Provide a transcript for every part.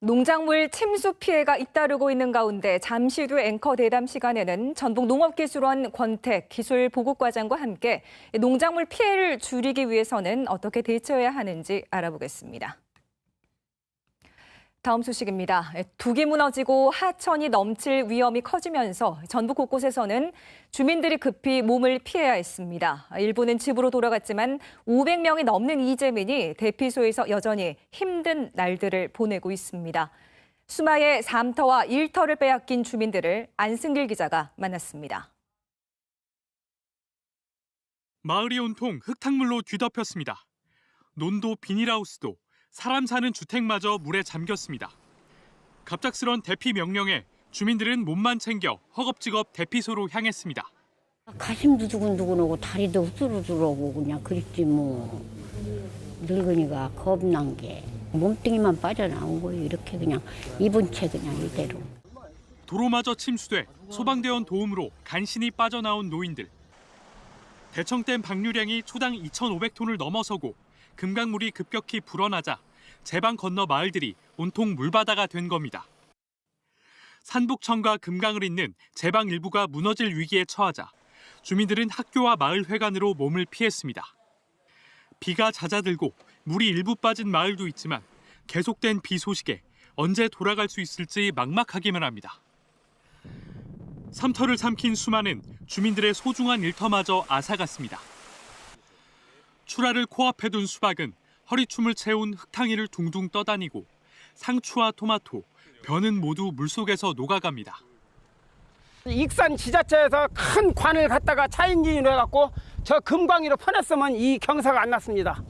농작물 침수 피해가 잇따르고 있는 가운데 잠시 뒤 앵커 대담 시간에는 전북 농업기술원 권택 기술보급과장과 함께 농작물 피해를 줄이기 위해서는 어떻게 대처해야 하는지 알아보겠습니다. 다음 소식입니다. 둑이 무너지고 하천이 넘칠 위험이 커지면서 전북 곳곳에서는 주민들이 급히 몸을 피해야 했습니다. 일부는 집으로 돌아갔지만 500명이 넘는 이재민이 대피소에서 여전히 힘든 날들을 보내고 있습니다. 수마의 삼터와 일터를 빼앗긴 주민들을 안승길 기자가 만났습니다. 마을이 온통 흙탕물로 뒤덮였습니다. 논도 비닐하우스도 사람 사는 주택마저 물에 잠겼습니다. 갑작스런 대피 명령에 주민들은 몸만 챙겨 허겁지겁 대피소로 향했습니다. 가심도 두근두근하고 다리도 후두루두르고 그냥 그랬지 뭐 늙은이가 겁난 게 몸뚱이만 빠져나온 거예요 이렇게 그냥 입은 채 그냥 이대로 도로마저 침수돼 소방대원 도움으로 간신히 빠져나온 노인들. 대청댐 방류량이 초당 2,500톤을 넘어서고 금강물이 급격히 불어나자 제방 건너 마을들이 온통 물바다가 된 겁니다. 산북천과 금강을 잇는 제방 일부가 무너질 위기에 처하자 주민들은 학교와 마을 회관으로 몸을 피했습니다. 비가 잦아들고 물이 일부 빠진 마을도 있지만 계속된 비 소식에 언제 돌아갈 수 있을지 막막하기만 합니다. 삼터를 삼킨 수많은 주민들의 소중한 일터마저 앗아갔습니다. 출하를 코앞에 둔 수박은 허리춤을 채운 흙탕이를 둥둥 떠다니고 상추와 토마토, 벼는 모두 물속에서 녹아갑니다. 익산 지자체에서 큰 관을 갖다가 차인진으로 해갖고 저 금광이로 퍼냈으면 이 경사가 안 났습니다.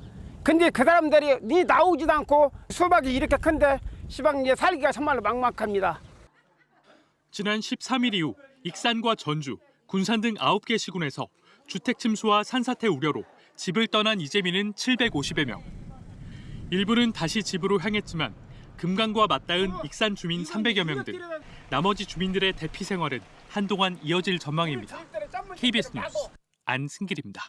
근데 그 사람들이 니 나오지도 않고 수박이 이렇게 큰데 시방 이제 살기가 정말로 막막합니다. 지난 13일 이후 익산과 전주, 군산 등 9개 시군에서 주택 침수와 산사태 우려로 집을 떠난 이재민은 750여 명. 일부는 다시 집으로 향했지만 금강과 맞닿은 익산 주민 300여 명 등 나머지 주민들의 대피 생활은 한동안 이어질 전망입니다. KBS 뉴스 안승길입니다.